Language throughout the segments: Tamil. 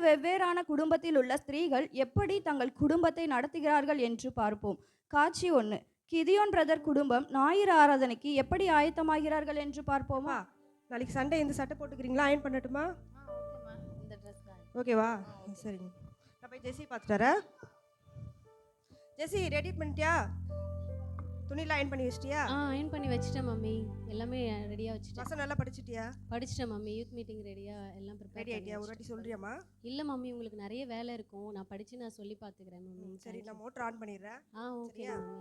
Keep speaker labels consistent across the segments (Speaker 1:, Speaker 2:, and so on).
Speaker 1: இரண்டு வெவ்வேறான குடும்பத்தில் உள்ள ஸ்திரீகள் எப்படி தங்கள் குடும்பத்தை நடத்துகிறார்கள் என்று பார்ப்போம். காட்சி ஒன்று கிதியோன் பிரதர் குடும்பம் ஞாயிறு ஆராதனைக்கு எப்படி ஆயத்தமாகிறார்கள் என்று பார்ப்போமா?
Speaker 2: நாளைக்கு சண்டே இந்த சட்டை போட்டுக்கிறீங்களா? அயன் பண்ணட்டுமா? ஓகேவா சரிங்க. நான் போய் ஜெஸ்ஸி பார்த்துட்டு வரேன். ஜெஸ்ஸி ரெடி பண்ணிட்டியா? துணிலாம் அயன் பண்ணி வச்சிட்டியா?
Speaker 3: ஆ அயன் பண்ணி வச்சிட்டேன் மம்மி. எல்லாமே ரெடியாக வச்சுட்டேன்.
Speaker 2: பசங்க நல்லா படிச்சிட்டியா?
Speaker 3: படிச்சிட்டேன் மம்மி. யூத் மீட்டிங் ரெடியாக எல்லாம் ப்ரிப்பேர்
Speaker 2: ரெடி ஆயிட்டியா? ஒரு வாட்டி சொல்றியாம்மா?
Speaker 3: இல்லை மம்மி உங்களுக்கு நிறைய வேலை இருக்கும். நான் படித்து நான் சொல்லி பார்த்துக்கிறேன் மம்மி.
Speaker 2: சரி நான் மோட்டர் ஆன் பண்ணிடுறேன்.
Speaker 3: ஆ ஓகே? மம்மி.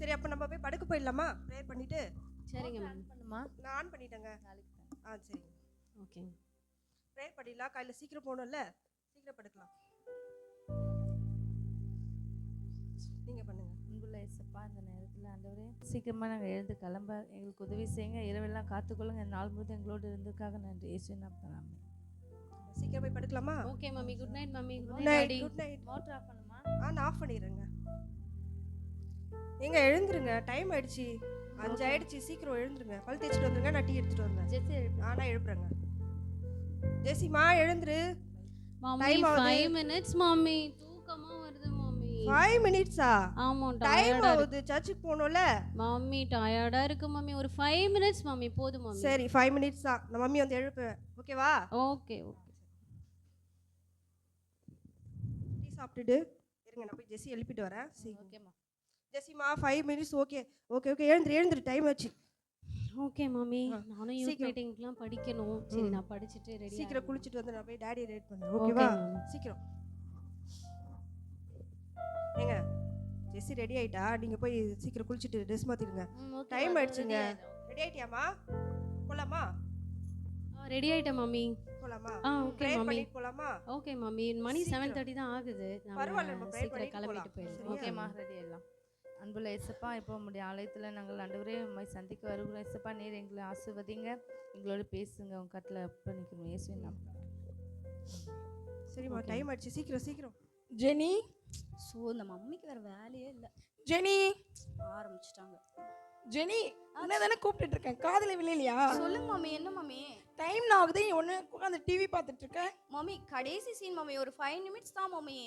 Speaker 2: சரி அப்போ நம்ம போய் படுக்க போயிடலாமா? ப்ரேயர் பண்ணிட்டு?
Speaker 3: சரிங்க மேம்
Speaker 4: பண்ணுமா?
Speaker 2: நான் ஆன் பண்ணிட்டேங்க. ஆ சரிங்க
Speaker 3: ஓகே
Speaker 2: ப்ரேயர் பண்ணிடலாம். காலையில் சீக்கிரம் போகணும்ல? சீக்கிரம் படுக்கலாம். நீங்கள் பண்ணுங்க.
Speaker 4: அன்புள்ள இசப்பா இந்த நேரத்தில் ஆண்டவரே சீக்கிரமாக நாங்கள் எழுந்து கிளம்ப எங்களுக்கு உதவி செய்யுங்க. இரவெல்லாம் காத்துக்கொள்ளுங்க. நாள் முழுதும் எங்களோடு இருந்ததுக்காக நன்றி. இயேசு நாம்
Speaker 2: சீக்கிரம் போய் படுக்கலாமா?
Speaker 3: Okay mummy good night mummy
Speaker 2: good night good night
Speaker 4: motor off பண்ணுமா?
Speaker 2: ஆ நான் ஆஃப் பண்ணிடுறேங்க. ஏங்க எழுந்துருங்க. டைம் ஆயிடுச்சு. அஞ்சு ஆயிடுச்சு. சீக்கிரம் எழுந்துருங்க. பல் தேய்ச்சிட்டு வந்துருங்க. நான் டீ எடுத்துட்டு வந்தேன்
Speaker 4: ஜெஸ்ஸி எழுப்பி
Speaker 2: ஆ நான் எழுப்புறேங்க. ஜெசிமா எழுந்துரு. ஆகுது.
Speaker 3: ஃபைவ் மினிட்ஸ் மம்மி
Speaker 2: ஃபைவ் மினிட்ஸா
Speaker 3: ஆமாம்
Speaker 2: டைம் ஆகுது. சர்ச்சுக்கு போகணும்ல?
Speaker 3: மம்மி டயர்டா இருக்கு மம்மி ஒரு ஃபைவ் மினிட்ஸ் மம்மி போதும் மம்மி
Speaker 2: சரி ஃபைவ் மினிட்ஸ் தான் நான் மம்மி வந்து எழுப்புவேன். ஓகேவா
Speaker 3: ஓகே ஓகே
Speaker 2: டீ சாப்பிட்டுட்டு இருங்க நான் போய் ஜெஸ்ஸி எழுப்பிட்டு வரேன். சீக்கிரம்
Speaker 4: ஓகேம்மா
Speaker 2: Jezima five minutes okay okay okay எழுந்துரு எழுந்துரு. டைம் ஆச்சு.
Speaker 3: ஓகே மம்மி
Speaker 2: ஆ,
Speaker 3: நானும் யூத். மீட்டிங்க்குலாம் படிக்கணும். சரி. நான் படிச்சுட்டு ரெடி
Speaker 2: சீக்கிரம் குளிச்சுட்டு வந்து நான் போய் டேடி ரேட் பண்ணுறேன்.
Speaker 3: ஓகே
Speaker 2: ஓகேவா சீக்கிரம். ஏங்க ஜெஸ்ஸி ரெடி ஆயிட்டா? நீங்க போய் சீக்கிரம் குளிச்சுட்டு ட்ரெஸ் மாத்திடுங்க. டைம் ஆயிடுச்சுங்க. ரெடி ஆயிட்டியாமா போலாமா?
Speaker 3: ரெடி ஆயிட்டேன் மம்மி.
Speaker 2: போலாமா?
Speaker 3: ஆ ஓகே மம்மி.
Speaker 2: போலாமா?
Speaker 3: Okay mummy. மணி
Speaker 2: சீக்கிரம்.
Speaker 3: செவன் தேர்ட்டி தான் ஆகுது.
Speaker 2: பரவாயில்ல, நம்ம
Speaker 3: சீக்கிரம்
Speaker 2: பண்ணிட்டு
Speaker 3: கிளம்பிட்டு. போயிடலாம்.
Speaker 2: சரியா?
Speaker 3: ஓகே
Speaker 4: ஓகேம்மா ரெடி ஆயிடலாம். அன்புள்ள இசப்பா இப்போ உங்களுடைய ஆலயத்தில் நாங்கள் ஆண்டவரே உண்மை சந்திக்க வருகிறோம். இசப்பா நீர் எங்களை ஆசிர்வதிங்க. எங்களோட பேசுங்க. உங்க கட்டில் பண்ணிக்கிறோம் இயேசுவின் நாமத்தில்.
Speaker 2: சரிம்மா. டைம் ஆயிடுச்சு. சீக்கிரம் சீக்கிரம்.
Speaker 5: ஜெனி?
Speaker 1: ஸோ இந்த மம்மிக்கு வேற வேலையே இல்லை.
Speaker 5: ஜெனி!
Speaker 1: ஆரம்பிச்சிட்டாங்க.
Speaker 5: ஜெனி தானே கூப்பிட்டுட்டு இருக்கேன் காதுல விளையலையா
Speaker 1: சொல்லுங்க மம்மி என்ன மம்மி
Speaker 5: டைம் ஆகுது ஒன்று உட்காந்து டிவி பார்த்துட்டு இருக்கேன்
Speaker 1: மம்மி கடைசி சீன் மம்மி ஒரு ஃபைவ் நிமிட்ஸ் தான் மம்மி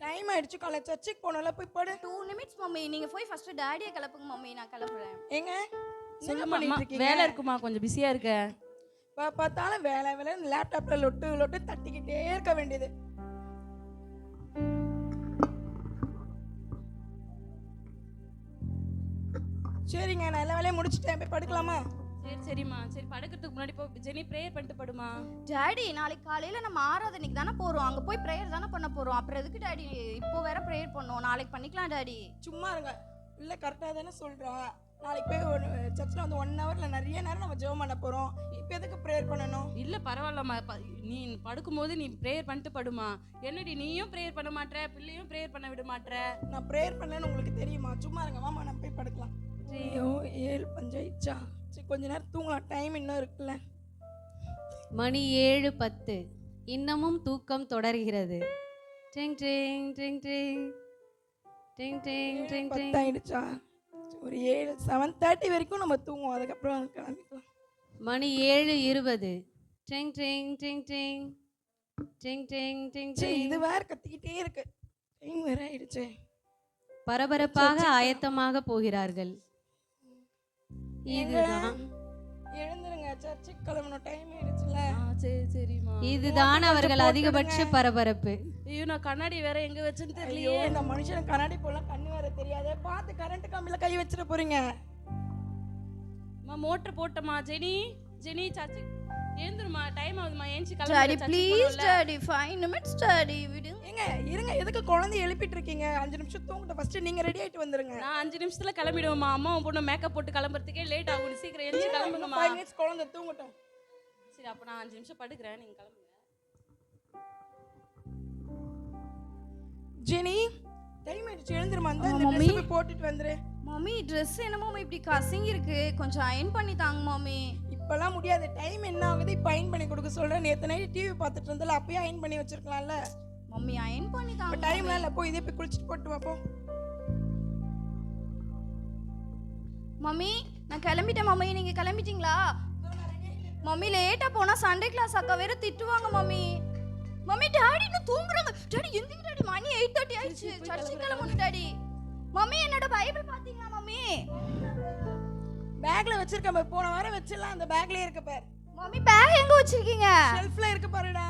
Speaker 5: டைம் ஆயிடுச்சு காலை சர்ச்சுக்கு போனல போய் படு.
Speaker 1: டூ நிமிட்ஸ் மம்மி நீங்க போய் ஃபர்ஸ்ட் டேடியை கிளப்புங்க மம்மி நான் கிளம்புறேன்.
Speaker 5: ஏங்க? என்ன
Speaker 6: சொல்லுமா
Speaker 5: பண்ணிட்டு
Speaker 6: வேலை இருக்குமா? கொஞ்சம் பிஸியா இருக்க.
Speaker 5: பார்த்தாலும் வேலை வேலை லேப்டாப்ல லொட்டு லொட்டு தட்டிக்கிட்டே இருக்க வேண்டியது. சரிங்க நான் எல்லா வேலையும் முடிச்சிட்டேன். போய் படுக்கலாமா?
Speaker 6: சரி சரிம்மா. சரி படுக்கிறதுக்கு முன்னாடி போ ஜெனி ப்ரேயர் பண்ணிட்டு படுமா
Speaker 1: டாடி நாளைக்கு காலையில நம்ம ஆராதனைக்கு தானே போறோம். அங்க போய் ப்ரேயர் தானே பண்ண போறோம். அப்புறம் எதுக்கு டாடி இப்போ வேற ப்ரேயர் பண்ணோம். நாளைக்கு பண்ணிக்கலாம் டாடி
Speaker 5: சும்மா இருங்க. இல்லை கரெக்டாக தானே சொல்கிறோம் நாளைக்கு போய் ஒரு சர்ச்சில் வந்து ஒன் ஹவரில் நிறைய நேரம் நம்ம ஜெபம் பண்ண போகிறோம் இப்போ எதுக்கு ப்ரேயர் பண்ணணும்?
Speaker 6: இல்ல பரவாயில்லம்மா. நீ படுக்கும்போது நீ ப்ரேயர் பண்ணிட்டு படுமா என்னடி நீயும் ப்ரேயர் பண்ண மாட்ற? பிள்ளையும் ப்ரேயர் பண்ண விட மாட்ற?
Speaker 5: நான் ப்ரேயர் பண்ணலன்னு உங்களுக்கு தெரியுமா? சும்மா இருங்க. வாமா நம்ம போய் படுக்கலாம். ஐயோ ஏழு பஞ்சாயிடுச்சா? சரி கொஞ்ச நேரம் தூங்கலாம். டைம் இன்னும் இருக்குல்ல.
Speaker 3: மணி ஏழு பத்து. இன்னமும் தூக்கம் தொடர்கிறது. டிங் டிங் டிங் டிங் டிங் டிங் டிங் டிங்
Speaker 5: பத்தாயிடுச்சா? ஒரு ஏழு செவன் தேர்ட்டி வரைக்கும் நம்ம தூங்குவோம். அதுக்கப்புறம் கிளம்பிக்கலாம்.
Speaker 3: மணி ஏழு இருபது. டிங் டிங் டிங் டிங் டிங் டிங் டிங்
Speaker 5: சரி
Speaker 3: டிங்
Speaker 5: இது வேற கத்திக்கிட்டே இருக்கு. டைம் வேற ஆயிடுச்சே.
Speaker 3: பரபரப்பாக ஆயத்தமாக போகிறார்கள். இதுதான்.
Speaker 5: எழுந்துருங்க சர்ச்சுக்கு கிளம்பணும். டைம் ஆயிடுச்சுல.
Speaker 6: சரி சரிம்மா.
Speaker 3: இதுதான் அவர்கள். அதிகபட்ச பரபரப்பு.
Speaker 6: ஐயோ நான் கண்ணாடி வேற எங்க வச்சேன்னு தெரியலையே.
Speaker 5: இந்த மனுஷன் கண்ணாடி போலாம் கண்ணு வேற தெரியாதே. பார்த்து கரண்ட் கம்பியில கை வச்சிட போறீங்க.
Speaker 6: அம்மா மோட்டர் போட்டமா ஜெனி ஜெனி சர்ச்சு எழுந்துருமா டைம் ஆகுதுமா ஏஞ்சி
Speaker 1: டாடி
Speaker 6: கிளம்பி
Speaker 1: please daddy five minutes daddy விடுங்க.
Speaker 5: ஏங்க இருங்க எதுக்கு குழந்தை எழுப்பிட்டு இருக்கீங்க? அஞ்சு நிமிஷம் தூங்கிட்ட ஃபர்ஸ்ட் நீங்க ரெடி ஆயிட்டு வந்துருங்க.
Speaker 6: நான் அஞ்சு நிமிஷத்துல கிளம்பிடுவோம்மா. அம்மா பொண்ணு மேக்கப் போட்டு கிளம்புறதுக்கே லேட் ஆகும் சீக்கிரம் எழுந்து கிளம்புங்கம்மா.
Speaker 5: ஃபைவ் மினிட்ஸ் குழந்தை தூங்கட்டும்.
Speaker 6: சரி அப்ப நான் அஞ்சு நிமிஷம் படுக்கிறேன். நீங்க கிளம்புங்க.
Speaker 5: ஜெனி டைம் ஆயிடுச்சு. எழுந்துருமா அந்த போய் போட்டுட்டு வந்துரு.
Speaker 1: மம்மி ட்ரெஸ் என்னமோ இப்படி கசங்கி இருக்கு கொஞ்சம் அயன் பண்ணி தாங்க மம்மி.
Speaker 5: இப்பெல்லாம் முடியாது. டைம் என்ன ஆகுது? இப்போ அயன் பண்ணி கொடுக்க சொல்றேன். நேற்று நைட் டிவி பார்த்துட்டு இருந்தல அப்பயே அயன் பண்ணி வச்சிருக்கலாம்ல.
Speaker 1: மம்மி அயன் பண்ணி தாங்க
Speaker 5: டைம்லாம் இல்லை போய் இதே போய் குளிச்சுட்டு போட்டு
Speaker 1: மம்மி நான் கிளம்பிட்டேன் மம்மி. நீங்க கிளம்பிட்டீங்களா? மம்மி லேட்டா போனா சண்டே கிளாஸ் அக்கா வேற திட்டுவாங்க மம்மி. மம்மி டாடி இன்னும் தூங்குறாங்க. டாடி எந்திரி டாடி மணி எயிட் தேர்ட்டி ஆயிடுச்சு. சர்ச்சுக்கு. கிளம்பணும் டாடி மம்மி என்னோட பைபிள் பாத்தீங்களா மம்மி?
Speaker 5: பேக்ல வச்சிருக்கேன் பாரு. போன வாரம் வச்சிடலாம் அந்த பேக்லயே இருக்க பாரு.
Speaker 1: மம்மி பேக் எங்க வச்சிருக்கீங்க?
Speaker 5: ஷெல்ஃப்ல இருக்கு பாருடா.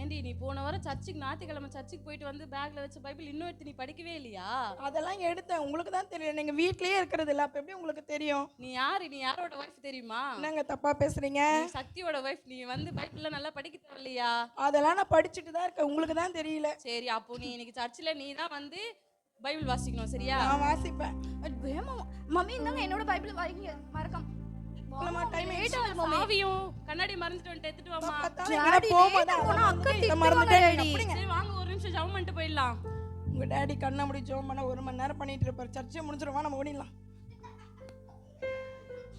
Speaker 6: ஏண்டி நீ போன வாரம் சர்ச்சுக்கு ஞாயிற்றுக்கிழமை சர்ச்சுக்கு போயிட்டு வந்து பேக்ல வச்ச பைபிள் இன்னும் எடுத்து நீ படிக்கவே இல்லையா?
Speaker 5: அதெல்லாம் எடுத்தேன். உங்களுக்கு தான் தெரியும். நீங்க வீட்லயே இருக்கிறது இல்ல. அப்ப எப்படி உங்களுக்கு தெரியும்?
Speaker 6: நீ யாரு? நீ யாரோட ஒய்ஃப் தெரியுமா?
Speaker 5: என்னங்க தப்பா பேசுறீங்க?
Speaker 6: சக்தியோட ஒய்ஃப் நீ வந்து பைபிள்ல நல்லா படிக்க தேவையில்லையா?
Speaker 5: அதெல்லாம் நான் படிச்சுட்டு தான் இருக்கேன். உங்களுக்கு தான் தெரியல.
Speaker 6: சரி அப்போ நீ இன்னைக்கு சர்ச்சில் நீ தான் வந்து பைபிள் வாசிக்கணும் சரியா?
Speaker 5: நான் வாசிப்பேன்.
Speaker 1: வேமா மம்மி இந்தாங்க என்னோட பைபிள் வாங்கிங்க. மறக்காம.
Speaker 6: கண்ணாடி மறந்துட்டு வந்துட்டு எடுத்துட்டு வாமா
Speaker 1: அக்கா
Speaker 5: மறந்துட்டேன்.
Speaker 6: வாங்க ஒரு நிமிஷம் பண்ணிட்டு போயிடலாம்.
Speaker 5: உங்க டேடி கண்ணை முடி ஜோம் பண்ண ஒரு மணி நேரம் பண்ணிட்டு இருப்பாரு. சர்ச்சை முடிஞ்சிருவா நம்ம ஓடிடலாம்.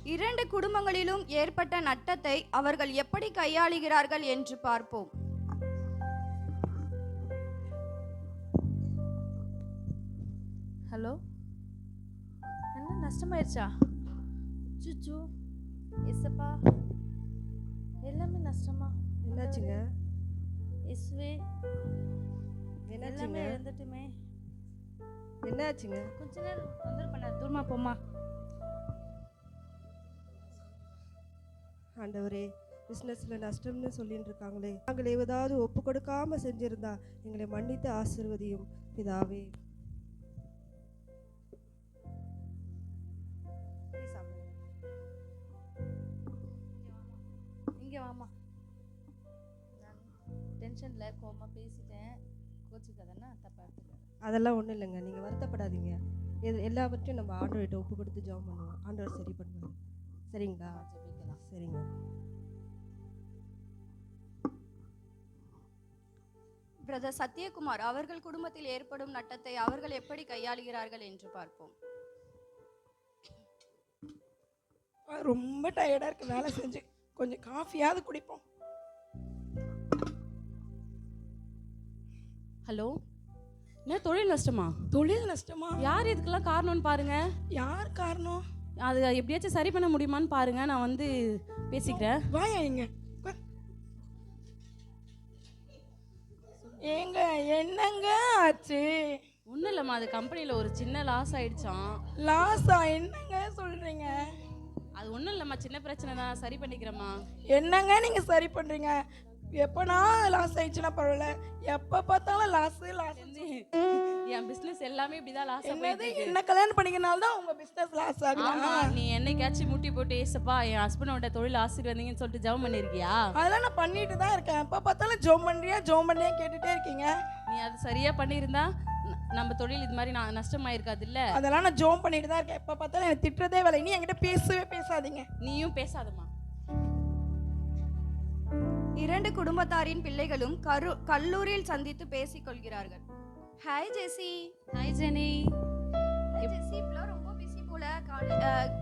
Speaker 1: இரண்டு குடும்பங்களிலும் ஏற்பட்ட நட்டத்தை அவர்கள் எப்படி கையாளுகிறார்கள் என்று பார்ப்போம்.
Speaker 4: என்ன நஷ்டமாயிருச்சா சுச்சு எஸ்ஸப்பா எல்லாமே நஷ்டமா?
Speaker 2: என்னாச்சுங்க?
Speaker 4: எஸ்வே எல்லாமே இழந்துட்டுமே.
Speaker 2: என்னாச்சுங்க?
Speaker 4: கொஞ்ச நேரம் தொந்தரவு பண்ண தூரமா போமா
Speaker 2: ஆண்டவரே பிஸ்னஸில் நஷ்டம்னு சொல்லிட்டு இருக்காங்களே நாங்கள் ஏதாவது ஒப்பு கொடுக்காம செஞ்சிருந்தா எங்களை மன்னித்து ஆசீர்வதியும். பிதாவே.
Speaker 4: டென்ஷனில் கோமா பேசிட்டேன். கோச்சுக்காதன்னா தப்பா எடுத்துக்காத.
Speaker 2: அதெல்லாம் ஒன்றும் இல்லைங்க. நீங்கள் வருத்தப்படாதீங்க. எது எல்லாவற்றையும் நம்ம ஆண்டவர்கிட்ட ஒப்பு கொடுத்து ஜெபம் பண்ணுவோம். ஆண்டவர் சரி பண்ணுவார். சரிங்களா?
Speaker 4: ஜெபிக்கலாம்.
Speaker 2: சரிங்க.
Speaker 1: பிரதர் சத்யகுமார் அவர்கள் குடும்பத்தில் ஏற்படும் நட்டத்தை அவர்கள் எப்படி கையாளுகிறார்கள் என்று பார்ப்போம்.
Speaker 5: ரொம்ப டயர்டா இருக்கு. வேலை செஞ்சு கொஞ்சம் காஃபியாவது குடிப்போம்.
Speaker 6: ஹலோ? என்ன தொழில் நஷ்டமா?
Speaker 5: தொழில் நஷ்டமா?
Speaker 6: யார் இதுக்கெல்லாம் காரணம்னு பாருங்க.
Speaker 5: யார் காரணம்?
Speaker 6: அது எப்படியாச்சும் சரி பண்ண முடியுமான்னு பாருங்க. நான் வந்து பேசிக்கிறேன்.
Speaker 5: வாயா இங்க. ஏங்க என்னங்க ஆச்சு?
Speaker 6: ஒன்றும் இல்லைம்மா அது கம்பெனியில் ஒரு சின்ன லாஸ் ஆயிடுச்சான்
Speaker 5: லாஸா என்னங்க சொல்றீங்க?
Speaker 6: அது ஒன்றும் இல்லைம்மா சின்ன பிரச்சனை தான். சரி பண்ணிக்கிறேம்மா.
Speaker 5: என்னங்க நீங்க சரி பண்றீங்க? எப்பனா லாஸ் ஆயிடுச்சுன்னா பரவாயில்ல. எப்ப பார்த்தாலும் லாஸ் லாஸ்
Speaker 6: என் பிஸ்னஸ் எல்லாமே இப்படிதான் லாஸ்
Speaker 5: என்னது? என்ன கல்யாணம் பண்ணிக்கனால தான் உங்க பிசினஸ் லாஸ் ஆகுது?
Speaker 6: நீ என்னைக்காச்சும் முட்டி போட்டு ஏசப்பா என் ஹஸ்பண்டோட தொழில் ஆசீர்வாதீங்கன்னு சொல்லிட்டு ஜெபம் பண்ணிருக்கியா?
Speaker 5: அதெல்லாம் நான் பண்ணிட்டு தான் இருக்கேன். எப்ப பார்த்தாலும் ஜோம் பண்றியா ஜோம் பண்றியா கேட்டுட்டே இருக்கீங்க.
Speaker 6: நீ அது சரியா பண்ணியிருந்தா நம்ம தொழில் இது மாதிரி நான் நஷ்டமாயிருக்காது இல்ல
Speaker 5: அதெல்லாம் நான் ஜோம் பண்ணிட்டு தான் இருக்கேன். எப்ப பார்த்தாலும் எனக்கு திட்டுறதே வேலை. நீ என்கிட்ட பேசவே பேசாதீங்க.
Speaker 6: நீயும் பேசாதம்மா.
Speaker 1: இரண்டு குடும்பத்தாரின் பிள்ளைகளும் கரு கல்லூரியில் சந்தித்து பேசிக் கொள்கிறார்கள் ஹாய் ஜெசி
Speaker 3: ஹாய் ஜெனி
Speaker 1: ஜெசி இப்பெல்லாம் ரொம்ப பிஸி போல.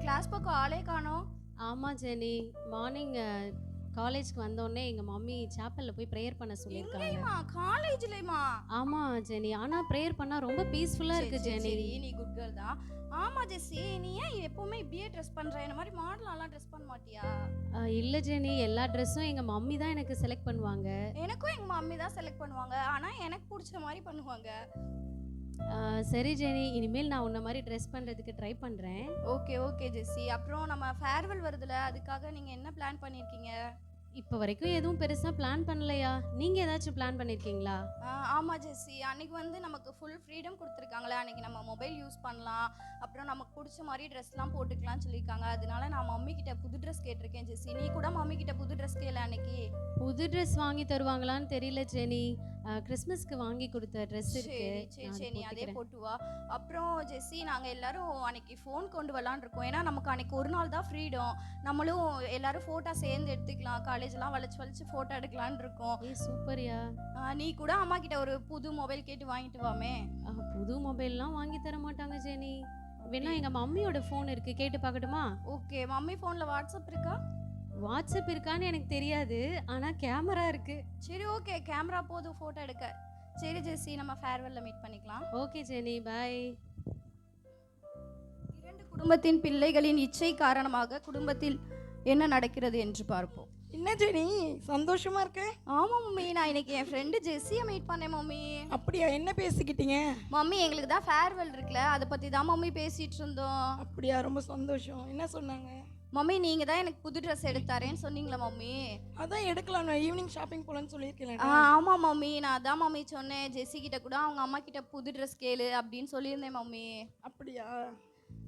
Speaker 1: கிளாஸ் பக்கம் ஆளே காணோம்.
Speaker 3: ஆமாம் ஜெனி மார்னிங் காலேஜ்க்கு வந்தோடனே எங்கள் மம்மி சேப்பலில் போய் ப்ரேயர் பண்ண சொல்லியிருக்காங்க.
Speaker 1: காலேஜ்லயுமா
Speaker 3: ஆமாம் ஜெனி. ஆனால் ப்ரேயர் பண்ணால் ரொம்ப இருக்குது
Speaker 1: சரி,
Speaker 3: ஜெனி.
Speaker 1: நீ குட் கேர்ள் தான்? ஆமா ஜெசி நீ ஏன் எப்பவுமே இப்படியே ட்ரெஸ் பண்ற? இந்த மாதிரி மாடலாம் ட்ரெஸ் பண்ண மாட்டியா?
Speaker 3: இல்லை ஜெனி. எல்லா ட்ரெஸ்ஸும் எங்கள் மம்மி தான் எனக்கு செலக்ட் பண்ணுவாங்க.
Speaker 1: எனக்கும் எங்க மம்மி தான் செலக்ட் பண்ணுவாங்க. ஆனா எனக்கு பிடிச்ச மாதிரி பண்ணுவாங்க.
Speaker 3: சரி ஜெனி. இனிமேல் நான் உன்ன மாதிரி ட்ரெஸ் பண்ணுறதுக்கு ட்ரை பண்ணுறேன்
Speaker 1: ஓகே ஓகே ஜெசி அப்புறம் நம்ம ஃபேர்வெல் வருதுல அதுக்காக நீங்க என்ன பிளான் பண்ணிருக்கீங்க?
Speaker 3: இப்போ வரைக்கும் எதுவும் பெருசாக பிளான் பண்ணலையா? நீங்கள் ஏதாச்சும் பிளான் பண்ணியிருக்கீங்களா
Speaker 1: ஆமா ஜெசி அன்னைக்கு வந்து நமக்கு ஃபுல் ஃப்ரீடம் கொடுத்துருக்காங்களே அன்னைக்கு நம்ம மொபைல் யூஸ் பண்ணலாம். அப்புறம் நமக்கு பிடிச்ச மாதிரி ட்ரெஸ்லாம் போட்டுக்கலாம்னு சொல்லியிருக்காங்க. அதனால நான் மம்மி கிட்ட புது ட்ரெஸ் கேட்டிருக்கேன் ஜெசி நீ கூட மம்மி கிட்ட புது ட்ரெஸ் கேள அன்னைக்கு.
Speaker 3: புது ட்ரெஸ் வாங்கி தருவாங்களான்னு தெரியல ஜெனி. கிறிஸ்மஸ்க்கு வாங்கி கொடுத்த ட்ரெஸ் இருக்கு.
Speaker 1: சரி சரி நீ அதே. போட்டு வா. அப்புறம் ஜெஸ்ஸி நாங்கள் எல்லாரும் அன்னைக்கு ஃபோன் கொண்டு வரலான்னு இருக்கோம். ஏன்னா நமக்கு அன்னைக்கு ஒரு நாள் தான் ஃப்ரீடம் நம்மளும் எல்லாரும் ஃபோட்டோ சேர்ந்து எடுத்துக்கலாம். காலேஜ்லாம் வளைச்சு வளைச்சு ஃபோட்டோ எடுக்கலான்னு இருக்கோம்.
Speaker 3: ஏய் சூப்பர்யா.
Speaker 1: நீ கூட அம்மா கிட்ட ஒரு புது மொபைல் கேட்டு வாங்கிட்டு வாமே.
Speaker 3: புது மொபைல்லாம் வாங்கி தர மாட்டாங்க ஜெனி. வேணா எங்க மம்மியோட ஃபோன் இருக்கு. கேட்டு பார்க்கட்டுமா?
Speaker 1: ஓகே மம்மி ஃபோனில் வாட்ஸ்அப் இருக்கா?
Speaker 3: வாட்ஸ்அப் இருக்கான்னு எனக்கு தெரியாது. ஆனா கேமரா இருக்கு.
Speaker 1: சரி ஓகே. கேமரா போதும். ஃபோட்டோ எடுக்க. சரி ஜெஸ்ஸி. நம்ம ஃபேர்வெல்ல மீட் பண்ணிக்கலாம்.
Speaker 3: Okay Jenny. பாய்
Speaker 1: இரண்டு குடும்பத்தின் பிள்ளைகளின் இச்சை காரணமாக குடும்பத்தில் என்ன நடக்கிறது என்று பார்ப்போம்.
Speaker 5: என்ன ஜெனி? சந்தோஷமா இருக்க?
Speaker 1: ஆமா மம்மி. நான் இன்னைக்கு என் ஃப்ரெண்டு ஜெஸ்ஸியை மீட் பண்ணேன் மம்மி.
Speaker 5: அப்படியா? என்ன பேசிக்கிட்டீங்க?
Speaker 1: மம்மி எங்களுக்கு தான் ஃபேர்வெல் இருக்குல்ல. அதை பற்றி தான் மம்மி பேசிகிட்டு இருந்தோம்.
Speaker 5: அப்படியா? ரொம்ப சந்தோஷம். என்ன சொன்னாங்க?
Speaker 1: மம்மி நீங்கள் தான் எனக்கு புது ட்ரெஸ் எடுத்தாரேன்னு சொன்னீங்களா மம்மி?
Speaker 5: அதான் எடுக்கலாம் நான் ஈவினிங் ஷாப்பிங் போகலான்னு
Speaker 1: ஆ
Speaker 5: சொல்லியிருக்கேன்
Speaker 1: ஆமாம் மம்மி. நான் அதான் மம்மி சொன்னேன். ஜெஸ்ஸி கிட்ட கூட அவங்க அம்மா கிட்ட புது ட்ரெஸ் கேளு அப்படின்னு சொல்லியிருந்தேன் மம்மி.
Speaker 5: அப்படியா?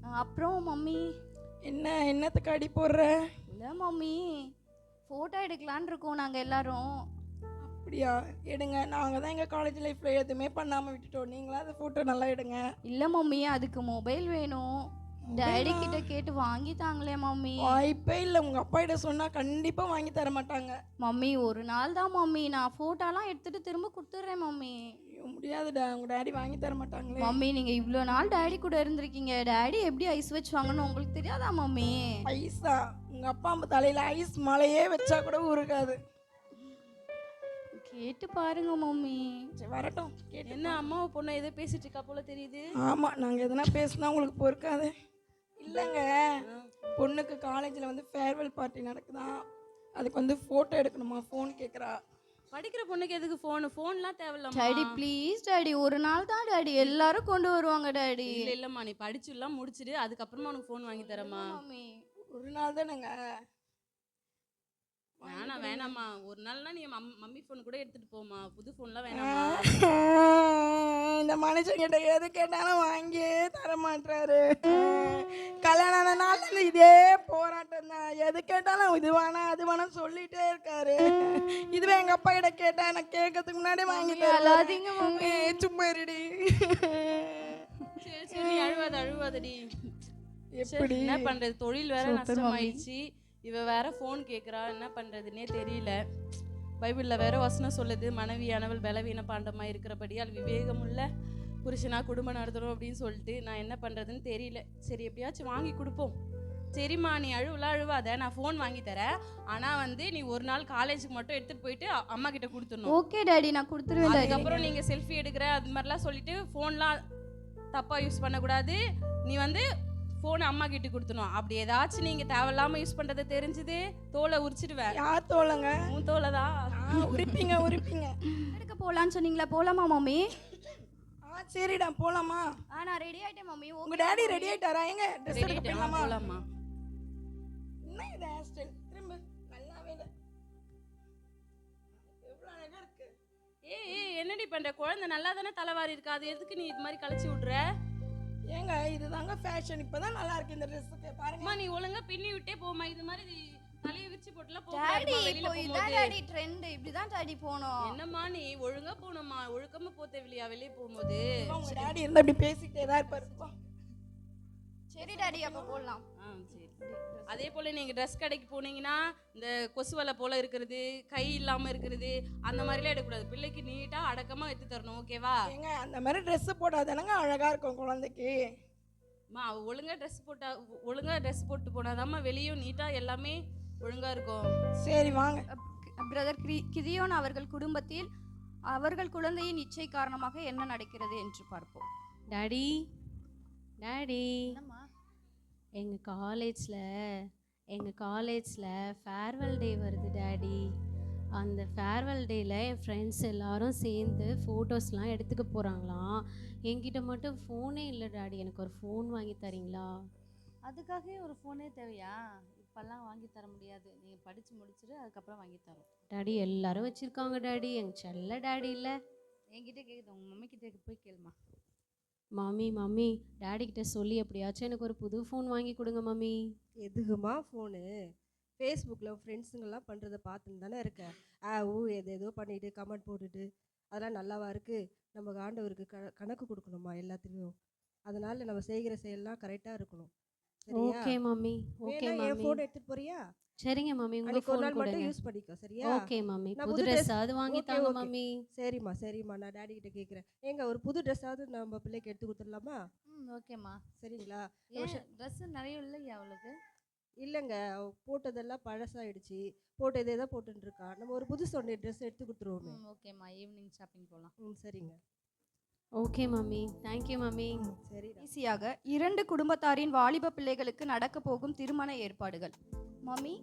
Speaker 1: ஆ, அப்புறம் மம்மி.
Speaker 5: என்ன என்னத்துக்கு அடி போடுற?
Speaker 1: இல்லை மம்மி. ஃபோட்டோ எடுக்கலான்னு இருக்கோம் நாங்கள் எல்லாரும்.
Speaker 5: அப்படியா? எடுங்க. நாங்கள் தான் எங்கள் காலேஜ் லைஃப்பில் எதுவுமே பண்ணாமல் விட்டுட்டோம். நீங்களா அந்த ஃபோட்டோ நல்லா எடுங்க.
Speaker 1: இல்லை மம்மி. அதுக்கு மொபைல் வேணும். டேடி கிட்ட கேட்டு வாங்கி தாங்களே மம்மி.
Speaker 5: வாய்ப்பே இல்லை. உங்கள் அப்பா கிட்ட சொன்னால் கண்டிப்பாக வாங்கி தர மாட்டாங்க.
Speaker 1: மம்மி ஒரு நாள் தான் மம்மி. நான் ஃபோட்டோலாம் எடுத்துட்டு திரும்ப கொடுத்துட்றேன் மம்மி.
Speaker 5: முடியாதுடா. உங்கள் டேடி வாங்கி தர மாட்டாங்களே.
Speaker 1: மம்மி நீங்க இவ்வளோ நாள் டேடி கூட இருந்திருக்கீங்க. டேடி எப்படி ஐஸ் வச்சுவாங்கன்னு உங்களுக்கு தெரியாதா மம்மி?
Speaker 5: ஐஸா உங்கள் அப்பா அம்மா தலையில் ஐஸ் மலையே வச்சா கூட உருகாது.
Speaker 1: கேட்டு பாருங்க மம்மி.
Speaker 5: சரி வரட்டும். கேட்டு
Speaker 6: என்ன அம்மாவை பொண்ணு ஏதோ பேசிட்டு இருக்கா போல தெரியுது?
Speaker 5: ஆமாம் நாங்கள் எதனா பேசுனா உங்களுக்கு பொறுக்காது. இல்லைங்க. பொண்ணுக்கு காலேஜில் வந்து ஃபேர்வெல் பார்ட்டி நடக்குதாம் அதுக்கு வந்து ஃபோட்டோ எடுக்கணுமா? ஃபோன் கேட்குறா
Speaker 6: படிக்கிற பொண்ணுக்கு எதுக்கு ஃபோன் ஃபோன்லாம் தேவையில்லம்மா.
Speaker 1: டேடி ப்ளீஸ் டேடி ஒரு நாள் தான் டேடி எல்லாரும் கொண்டு வருவாங்க டேடி
Speaker 6: இல்ல இல்லம்மா. நீ படிச்சுலாம் முடிச்சிட்டு அதுக்கப்புறமா உனக்கு ஃபோன் வாங்கி தரேம்மா.
Speaker 1: மம்மி.
Speaker 5: ஒரு நாள் தானேங்க.
Speaker 6: வேணாம் வேணாம்மா. ஒரு நாள்னா நீ மம்- மம்மி ஃபோன் கூட எடுத்துட்டு போமா புது ஃபோன்லாம் வேணாம்மா.
Speaker 5: இந்த மனுஷங்கிட்ட எது கேட்டாலும் வாங்கியே தர மாட்டாரு கல்யாணம் ஆன நாள்ல இதே போராட்டம் தான். எது கேட்டாலும் இது வேணாம் அது வேணாம் சொல்லிட்டே இருக்காரு. இதுவே எங்க அப்பா கிட்ட கேட்டா எனக்கு கேட்கறதுக்கு முன்னாடி வாங்கி
Speaker 1: அழாதீங்க
Speaker 5: ஏய், சும்மா இருடி.
Speaker 6: சரி சரி அழுவாத அழுவாதடி.
Speaker 5: எப்படி?
Speaker 6: என்ன பண்றது? தொழில் வேற நஷ்டமாயிடுச்சு. இவ வேற ஃபோன் கேக்குறா என்ன பண்றதுன்னே தெரியல. பைபிள்ல வேற வசனம் சொல்லுது மனைவியானவள் பலவீன பாண்டமா இருக்கிறபடியால் விவேகமுள்ள புருஷனா குடும்பம் நடத்தணும் அப்படின்னு சொல்லிட்டு நான் என்ன பண்றதுன்னு தெரியல. சரி எப்படியாச்சும் வாங்கி கொடுப்போம். சரிம்மா நீ அழுவலாம் அழுவாத நான் ஃபோன் வாங்கி தரேன். ஆனா வந்து நீ ஒரு நாள் காலேஜுக்கு மட்டும் எடுத்துட்டு போயிட்டு அம்மா கிட்ட கொடுத்துடணும்.
Speaker 1: ஓகே டேடி நான் கொடுத்துருவேன்
Speaker 6: அதுக்கப்புறம் நீங்க செல்ஃபி எடுக்கிற அது மாதிரிலாம் சொல்லிட்டு ஃபோன்லாம் தப்பா யூஸ் பண்ணக்கூடாது. நீ வந்து ஃபோனை அம்மா கிட்ட கொடுத்தணும் அப்படி ஏதாச்சும் நீங்க தேவையில்லாம யூஸ் பண்றது தெரிஞ்சது தோலை உரிச்சிடுவேன்.
Speaker 5: யார் தோலங்க?
Speaker 6: உன் தோலை தான்.
Speaker 5: உரிப்பீங்க உரிப்பீங்க.
Speaker 1: எடுக்க போலான்னு சொன்னீங்களா? போலாமா மம்மி?
Speaker 5: ஆ சரிடா போலாமா?
Speaker 1: ஆ நான் ரெடி ஆயிட்டேன் மம்மி.
Speaker 5: உங்க டேடி ரெடி ஆயிட்டாரா? எங்க ட்ரெஸ் எடுக்க போயிடலாமா?
Speaker 6: போலாமா?
Speaker 5: என்ன இது ஹேர் ஸ்டைல் திரும்ப நல்லாவே இல்லை. எவ்வளோ அழகா இருக்கு.
Speaker 6: ஏய் ஏய் என்னடி பண்ற? குழந்தை நல்லா தானே தலைவாரி இருக்கா? அது எதுக்கு நீ இது மாதிரி கழிச்சு விடுற?
Speaker 5: ஏங்க இதுதாங்க ஃபேஷன் இப்பதான் நல்லா இருக்கு இந்த ட்ரெஸ்ஸுக்கு பாருங்க.
Speaker 6: அம்மா நீ ஒழுங்கா பின்னி விட்டே போமா இது மாதிரி தலையை விரிச்சு போட்டுலாம்
Speaker 1: டாடி
Speaker 6: போக வெளியில
Speaker 1: இப்போ இதான் டாடி ட்ரெண்ட் இப்படிதான் டாடி போனோம்.
Speaker 6: என்னம்மா நீ ஒழுங்கா போகணும்மா ஒழுக்கமா போ தேவையில்லையா வெளியே போகும்போது?
Speaker 5: உங்க டாடி இருந்தா இப்படி பேசிக்கிட்டே தான் இருப்பாரு.
Speaker 1: சரி டாடி அப்ப போடலாம்.
Speaker 6: அதே போல் நீங்கள் ட்ரெஸ் கடைக்கு போனீங்கன்னா இந்த கொசு வலை போல் இருக்கிறது கை இல்லாமல் இருக்கிறது அந்த மாதிரிலாம் எடுக்கக்கூடாது. பிள்ளைக்கு நீட்டாக அடக்கமாக எடுத்து தரணும் ஓகேவா
Speaker 5: ஏங்க அந்த மாதிரி ட்ரெஸ் போடாதானங்க அழகா இருக்கும் குழந்தைக்கு?
Speaker 6: அம்மா அவ ஒழுங்காக ட்ரெஸ் போட்டா ஒழுங்காக ட்ரெஸ் போட்டு போனாதாம்மா வெளியும் நீட்டாக எல்லாமே ஒழுங்காக இருக்கும்.
Speaker 5: சரி வாங்க.
Speaker 1: பிரதர் கிரியோன் அவர்கள் குடும்பத்தில் அவர்கள் குழந்தையின் இச்சை காரணமாக என்ன நடக்கிறது என்று பார்ப்போம்.
Speaker 3: டாடி டாடி எங்கள் காலேஜில் எங்கள் காலேஜில் ஃபேர்வெல் டே வருது டாடி அந்த ஃபேர்வெல் டேயில் என் ஃப்ரெண்ட்ஸ் எல்லாரும் சேர்ந்து ஃபோட்டோஸ்லாம் எடுத்துக்க போகிறாங்களாம் என்கிட்ட மட்டும் ஃபோனே இல்லை டாடி எனக்கு ஒரு ஃபோன் வாங்கி தரீங்களா?
Speaker 4: அதுக்காகவே ஒரு ஃபோனே தேவையா? இப்போல்லாம் வாங்கி தர முடியாது. நீங்கள் படித்து முடிச்சுட்டு அதுக்கப்புறம் வாங்கி தரோம்
Speaker 3: டாடி எல்லாரும் வச்சுருக்காங்க டாடி எங்கள் செல்ல டாடி இல்லை.
Speaker 4: என்கிட்ட கேட்குது உங்கள் மம்மி கிட்ட போய் கேளுமா
Speaker 3: மாமி மாமி டேடி கிட்ட சொல்லி எப்படியாச்சும் எனக்கு ஒரு புது ஃபோன் வாங்கி கொடுங்க மாமி
Speaker 2: எதுக்குமா ஃபோனு ஃபேஸ்புக்கில் ஃப்ரெண்ட்ஸுங்கெல்லாம் பண்ணுறத பார்த்துன்னு தானே இருக்க. ஆ ஊ எது ஏதோ பண்ணிட்டு கமெண்ட் போட்டுட்டு. அதெல்லாம் நல்லாவா இருக்குது நம்ம ஆண்டவருக்கு க கணக்கு கொடுக்கணுமா எல்லாத்துலேயும்? அதனால் நம்ம செய்கிற செயல்லாம் கரெக்டாக இருக்கணும்.
Speaker 3: Okay mummy. ஓகே
Speaker 2: வேணா என்
Speaker 3: மம்மி.
Speaker 2: ஃபோன் எடுத்துகிட்டு போறியா?
Speaker 3: சரிங்க மம்மி உங்க ஃபோன்
Speaker 2: நாள் மட்டும் யூஸ் பண்ணிக்கோ சரியா?
Speaker 3: Okay mummy. புது ட்ரெஸ்
Speaker 2: dress-
Speaker 3: அது வாங்கி தாங்க. மம்மி.
Speaker 2: சரிம்மா சரிம்மா. நான் டாடி கிட்ட கேட்குறேன் ஏங்க ஒரு புது ட்ரெஸ்ஸாவது நம்ம பிள்ளைக்கு எடுத்து கொடுத்துடலாமா?
Speaker 4: ம் ஓகேம்மா
Speaker 2: சரிங்களா?
Speaker 4: ஏன் ட்ரெஸ்ஸு நிறைய இல்லையா அவளுக்கு?
Speaker 2: இல்லைங்க போட்டதெல்லாம் பழசாயிடுச்சு. போட்டு இதே தான் போட்டுருக்கா நம்ம ஒரு புதுசு ஒன்று ட்ரெஸ் எடுத்து கொடுத்துருவோமே.
Speaker 4: ஓகேம்மா ஈவினிங் ஷாப்பிங் போகலாம்
Speaker 2: ம் சரிங்க.
Speaker 3: ஓகே மம்மி தேங்க்யூ மம்மி
Speaker 2: சரி
Speaker 1: ஈஸியாக இரண்டு குடும்பத்தாரின் வாலிப பிள்ளைகளுக்கு நடக்க போகும் திருமண ஏற்பாடுகள். மம்மி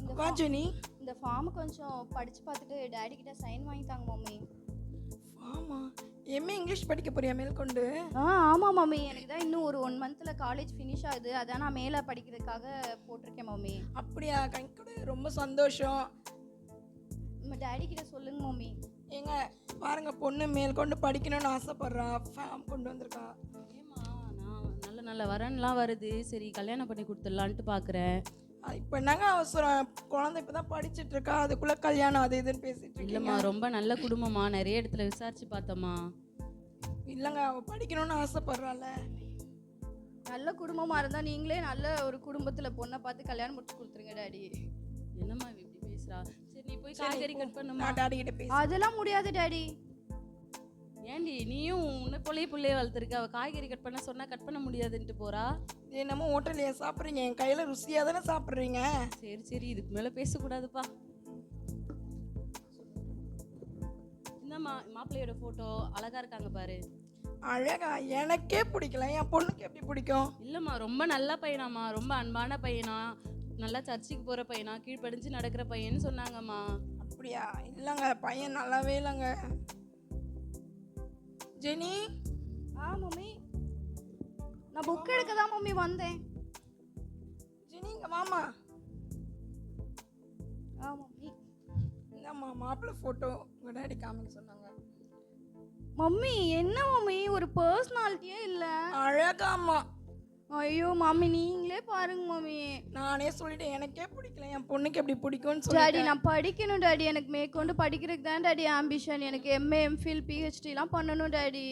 Speaker 1: இந்த
Speaker 5: ஜெனி
Speaker 1: இந்த ஃபார்ம் கொஞ்சம் படிச்சு பார்த்துட்டு டேடி கிட்ட சைன் வாங்கி தாங்க மம்மி
Speaker 5: ஆமா எம்ஏ இங்கிலீஷ் படிக்க போறியா மேற்கொண்டு
Speaker 1: ஆ ஆமாம் மம்மி எனக்கு தான் இன்னும் ஒரு ஒன் மந்த்தில் காலேஜ் ஃபினிஷ் ஆகுது. அதான் நான் மேலே படிக்கிறதுக்காக போட்டிருக்கேன் மம்மி
Speaker 5: அப்படியா? கங்கூட ரொம்ப சந்தோஷம்.
Speaker 1: நம்ம டேடி கிட்ட சொல்லுங்க மம்மி
Speaker 5: ஏங்க பாருங்க பொண்ணு மேற்கொண்டு படிக்கணும்னு ஆசைப்படுறா. ஃபேம் கொண்டு வந்திருக்கா.
Speaker 6: ஏம்மா நான் நல்ல நல்ல வரன்லாம் வருது. சரி கல்யாணம் பண்ணி கொடுத்துடலான்ட்டு பார்க்குறேன்
Speaker 5: இப்போ என்னங்க அவசரம்? குழந்தை இப்போ தான் படிச்சுட்டு இருக்கா அதுக்குள்ள கல்யாணம் அது இதுன்னு பேசிட்டு
Speaker 6: இல்லைம்மா ரொம்ப நல்ல குடும்பமா நிறைய இடத்துல விசாரிச்சு பார்த்தம்மா.
Speaker 5: இல்லைங்க அவ படிக்கணும்னு ஆசைப்படுறாள்.
Speaker 1: நல்ல குடும்பமாக இருந்தால் நீங்களே நல்ல ஒரு குடும்பத்தில் பொண்ணை பார்த்து கல்யாணம் முடிச்சு கொடுத்துருங்க டேடி.
Speaker 6: என்னம்மா இவ இப்படி நீ போய் காய்கறி
Speaker 5: போ.
Speaker 6: கட் பண்ணுமா
Speaker 5: டாடி கிட்ட பேசி
Speaker 1: அதெல்லாம் முடியாது டேடி.
Speaker 6: ஏண்டி நீயும் உன்னை போலயே பிள்ளைய வளர்த்துருக்க. அவ காய்கறி கட் பண்ண சொன்னா கட் பண்ண முடியாதுன்ட்டு போறா.
Speaker 5: என்னமோ ஹோட்டல்லையே சாப்பிட்றீங்க? என் கையில் ருசியாக தானே சாப்பிட்றீங்க?
Speaker 6: சரி சரி. இதுக்கு மேல பேசக்கூடாதுப்பா. என்னம்மா மாப்பிள்ளையோட போட்டோ அழகா இருக்காங்க பாரு.
Speaker 5: அழகா? எனக்கே பிடிக்கல. என் பொண்ணுக்கு எப்படி பிடிக்கும்?
Speaker 6: இல்லம்மா ரொம்ப நல்ல பையனாம்மா. ரொம்ப அன்பான பையனா. நல்லா சர்ச்சுக்கு போற பையனா? கீழ்ப்படிஞ்சு நடக்கிற பையன்னு சொன்னாங்கம்மா.
Speaker 5: அப்படியா? இல்லைங்க பையன் நல்லாவே இல்லைங்க. ஜெனி?
Speaker 1: ஆ மம்மி. நான் புக் எடுக்க தான் மம்மி வந்தேன்.
Speaker 5: ஜெனி இங்க வாமா
Speaker 1: ஆ மம்மி.
Speaker 5: இந்தாம்மா மாப்பிள்ளை ஃபோட்டோ உங்கள் டாடி காமிக்க சொன்னாங்க.
Speaker 1: மம்மி என்ன மம்மி? ஒரு பர்சனாலிட்டியே இல்லை.
Speaker 5: அழகாம்மா.
Speaker 1: ஐயோ மம்மி நீங்களே பாருங்க மம்மி
Speaker 5: நானே சொல்லிட்டேன் எனக்கே பிடிக்கல. என் பொண்ணுக்கு எப்படி பிடிக்கும்னு
Speaker 1: டாடி
Speaker 5: சொல்லிட்டேன்
Speaker 1: நான் படிக்கணும் டாடி. எனக்கு மேற்கொண்டு படிக்கிறதுக்கு தான் டாடி ஆம்பிஷன் எனக்கு எம்ஏ எம்ஃபில் பிஹெச்டிலாம் பண்ணணும் டாடி.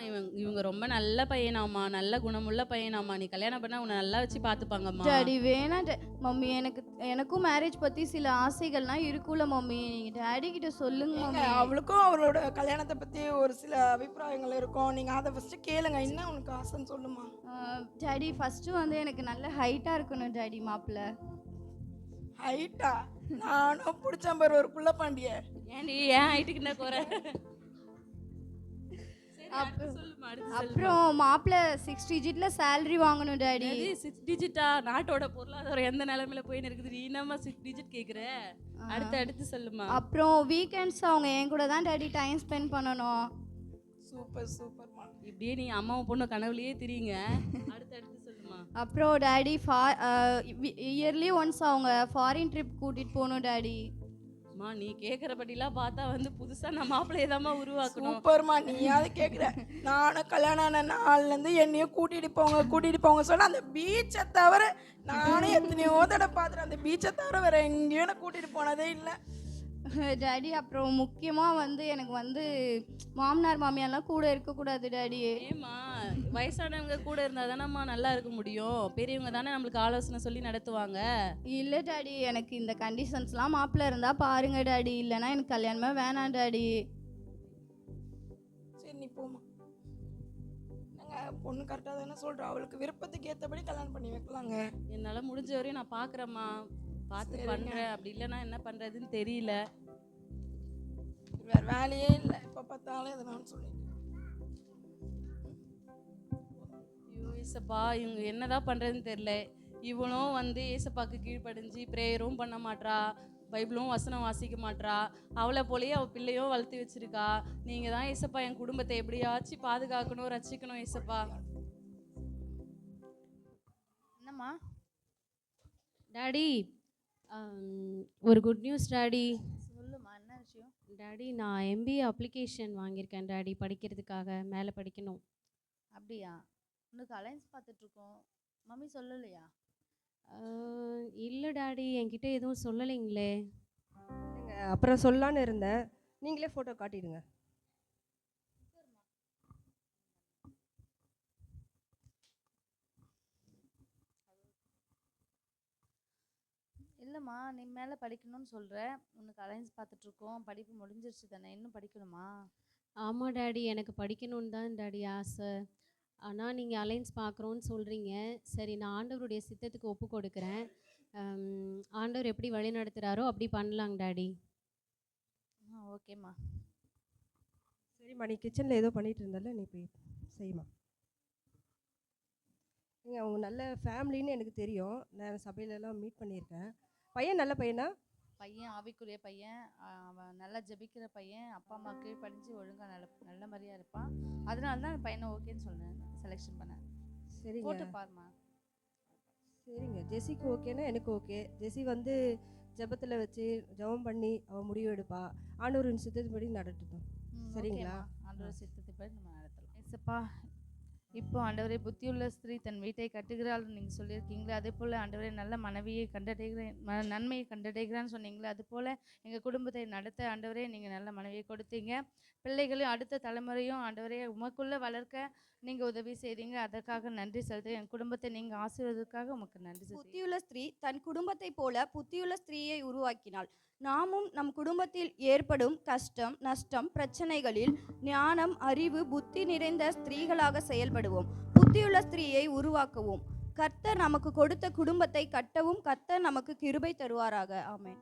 Speaker 6: இவங்க இவங்க ரொம்ப நல்ல பையனாம்மா நல்ல குணமுள்ள பையனாம்மா. நீ கல்யாணம் பண்ணா உன்னை நல்லா வச்சு பார்த்துப்பாங்கம்மா
Speaker 1: டாடி வேணாம் டா- மம்மி எனக்கு எனக்கும் மேரேஜ் பற்றி சில ஆசைகள்லாம் இருக்குல்ல மம்மி. நீங்கள் டாடி கிட்ட சொல்லுங்க மம்மி.
Speaker 5: அவளுக்கும் அவளோட கல்யாணத்தை பத்தி ஒரு சில அபிப்பிராயங்கள் இருக்கும். நீங்க அதை ஃபர்ஸ்ட் கேளுங்க. என்ன உனக்கு ஆசைன்னு சொல்லுமா?
Speaker 1: டாடி ஃபஸ்ட்டு வந்து எனக்கு நல்ல ஹைட்டாக இருக்கணும் டாடி மாப்பிள்ள.
Speaker 5: ஹைட்டா நானும் பிடிச்ச பாரு ஒரு புள்ள பாண்டிய.
Speaker 6: ஏன்டி ஏன் ஹைட்டுக்கு என்ன குறை?
Speaker 1: அப்புறம் மாப்பிள்ள சிக்ஸ் டிஜிட்டில் சேலரி வாங்கணும் டாடி.
Speaker 6: சிக்ஸ் டிஜிட்டா நாட்டோட பொருளாதாரம் எந்த நிலைமையில போயின்னு இருக்குது? நீ என்னம்மா சிக்ஸ் டிஜிட் கேக்குற? அடுத்து அடுத்து சொல்லுமா.
Speaker 1: அப்புறம் வீக்கெண்ட்ஸ் அவங்க என் கூட தான் டாடி டைம் ஸ்பெண்ட் பண்ணணும்.
Speaker 5: சூப்பர் சூப்பர்மா
Speaker 6: இப்படியே நீ அம்மாவும் பொண்ணு கனவுலயே தெரியுங்க. அடுத்து அடுத்து சொல்லுமா.
Speaker 1: அப்புறம் டாடி ஃபா இயர்லி ஒன்ஸ் அவங்க ஃபாரின் ட்ரிப் கூட்டிகிட்டு போகணும் டாடி.
Speaker 6: அம்மா நீ கேக்குறபடிலாம் பார்த்தா வந்து புதுசா நான் மாப்பிள்ளைய தாம்மா உருவாக்கணும்.
Speaker 5: சூப்பர்மா நீயாவது கேக்குற. நானும் கல்யாணம் ஆன நாள்ல இருந்து என்னையும் கூட்டிட்டு போங்க கூட்டிட்டு போங்க சொன்னா அந்த பீச்சை தவிர நானும் எத்தனையோ தடவை பார்த்துட்டேன். அந்த பீச்சை தவிர வேற எங்கேயும் கூட்டிட்டு போனதே இல்லை.
Speaker 1: டாடி அப்புறம் முக்கியமாக வந்து எனக்கு வந்து மாமனார் மாமியார்லாம் கூட இருக்கக்கூடாது டாடி
Speaker 6: ஏம்மா வயசானவங்க கூட இருந்தா தானேம்மா நல்லா இருக்க முடியும். பெரியவங்க தானே நம்மளுக்கு ஆலோசனை சொல்லி நடத்துவாங்க.
Speaker 1: இல்லை டாடி எனக்கு இந்த கண்டிஷன்ஸ்லாம் மாப்பிள்ளை இருந்தால் பாருங்க டாடி இல்லைன்னா எனக்கு கல்யாணமே வேணாம் டாடி
Speaker 5: சரி நீ போமா பொண்ணு கரெக்டாக தானே சொல்கிறோம் அவளுக்கு விருப்பத்துக்கு ஏற்றபடி கல்யாணம் பண்ணி வைக்கலாங்க.
Speaker 6: என்னால முடிஞ்ச வரையும் நான் பாக்குறேம்மா. பார்த்து. பண்றேன். அப்படி இல்லைன்னா என்ன பண்றதுன்னு தெரியல.
Speaker 5: வேற வேலையே இல்லை. எப்போ பார்த்தாலும் எதனாலும் சொல்லிட்டு.
Speaker 6: ஐயோ ஏசப்பா இவங்க என்னதான் பண்றதுன்னு தெரியல. இவனும் வந்து ஏசப்பாக்கு கீழ்ப்படிஞ்சு ப்ரேயரும் பண்ண மாட்றா. பைபிளும் வசனம் வாசிக்க மாட்றா. அவளை போலயே அவள் பிள்ளையும் வளர்த்து வச்சிருக்கா. நீங்க தான் ஏசப்பா என் குடும்பத்தை எப்படியாச்சும் பாதுகாக்கணும் ரட்சிக்கணும் ஏசப்பா.
Speaker 4: என்னம்மா?
Speaker 3: டாடி ஒரு குட் நியூஸ் டாடி
Speaker 4: சொல்லுமா என்ன விஷயம்?
Speaker 3: டாடி நான் எம்பிஏ அப்ளிகேஷன் வாங்கியிருக்கேன் டாடி படிக்கிறதுக்காக மேலே படிக்கணும்.
Speaker 4: அப்படியா? உனக்கு அலைன்ஸ் பார்த்துட்ருக்கோம். மம்மி சொல்லலையா?
Speaker 3: இல்லை டாடி என்கிட்ட எதுவும் சொல்லலைங்களே.
Speaker 2: அப்புறம் சொல்லலான்னு இருந்தேன். நீங்களே ஃபோட்டோ காட்டிடுங்க.
Speaker 4: இல்லைம்மா நீ மேலே படிக்கணும்னு சொல்கிற உனக்கு அலைன்ஸ் பார்த்துட்ருக்கோம். படிப்பு முடிஞ்சிருச்சு தானே இன்னும் படிக்கணுமா?
Speaker 3: ஆமாம் டாடி எனக்கு படிக்கணும்னு தான் டாடி ஆசை. ஆனால் நீங்கள் அலைன்ஸ் பார்க்குறோன்னு சொல்கிறீங்க சரி நான் ஆண்டவருடைய சித்தத்துக்கு ஒப்பு கொடுக்குறேன். ஆண்டவர் எப்படி வழி நடத்துகிறாரோ அப்படி பண்ணலாங்க டாடி.
Speaker 4: ஆ ஓகேம்மா.
Speaker 2: சரிம்மா நீ கிச்சனில் ஏதோ பண்ணிட்டு இருந்தல நீ போய் செய்யுமா ஏங்க அவங்க நல்ல ஃபேமிலின்னு எனக்கு தெரியும். நான் சபையிலலாம் மீட் பண்ணியிருக்கேன். பையன் நல்ல பையனா?
Speaker 4: பையன் ஆவிக்குரிய பையன். அவன் நல்லா ஜெபிக்கிற பையன். அப்பா அம்மா கீழ்ப்படிஞ்சு ஒழுங்காக நல்ல நல்ல மாதிரியாக இருப்பான். அதனால தான் அந்த பையனை ஓகேன்னு சொன்னேன். செலெக்ஷன் பண்ணேன்
Speaker 2: சரிங்க.
Speaker 4: போட்டு பாருமா
Speaker 2: சரிங்க. ஜெஸிக்கு ஓகேனா எனக்கு ஓகே ஜெஸி வந்து ஜெபத்தில் வச்சு ஜெபம் பண்ணி அவன் முடிவு எடுப்பா. ஆண்டவரின் சித்தத்தின்படி நடட்டட்டும்
Speaker 4: ம்,
Speaker 2: சரிங்களா?
Speaker 4: ஆண்டவர் சித்தத்தைப்படி நம்ம நடத்தலாம். ஏசப்பா இப்போ ஆண்டவரே புத்தியுள்ள ஸ்திரீ தன் வீட்டை கட்டுகிறாள் நீங்கள் சொல்லியிருக்கீங்களே அதே போல் ஆண்டவரே நல்ல மனைவியை கண்டடைகிறேன் ம நன்மையை கண்டடைகிறான்னு சொன்னீங்களே அது போல் எங்கள் குடும்பத்தை நடத்த ஆண்டவரே நீங்கள் நல்ல மனைவியை கொடுத்தீங்க. பிள்ளைகளையும் அடுத்த தலைமுறையும் ஆண்டவரே உமக்குள்ளே வளர்க்க நீங்கள் உதவி செய்தீங்க. அதற்காக நன்றி செலுத்துகிறேன். என் குடும்பத்தை நீங்கள் ஆசீர்வதற்காக உமக்கு நன்றி
Speaker 1: புத்தியுள்ள ஸ்திரீ தன் குடும்பத்தைப் போல புத்தியுள்ள ஸ்திரீயை உருவாக்கினாள். நாமும் நம் குடும்பத்தில் ஏற்படும் கஷ்டம் நஷ்டம் பிரச்சனைகளில் ஞானம் அறிவு புத்தி நிறைந்த ஸ்திரீகளாக செயல்படுவோம். புத்தியுள்ள ஸ்திரீயை உருவாக்குவோம். கர்த்தர் நமக்கு கொடுத்த குடும்பத்தை கட்டவும் கர்த்தர் நமக்கு கிருபை தருவாராக. ஆமேன்.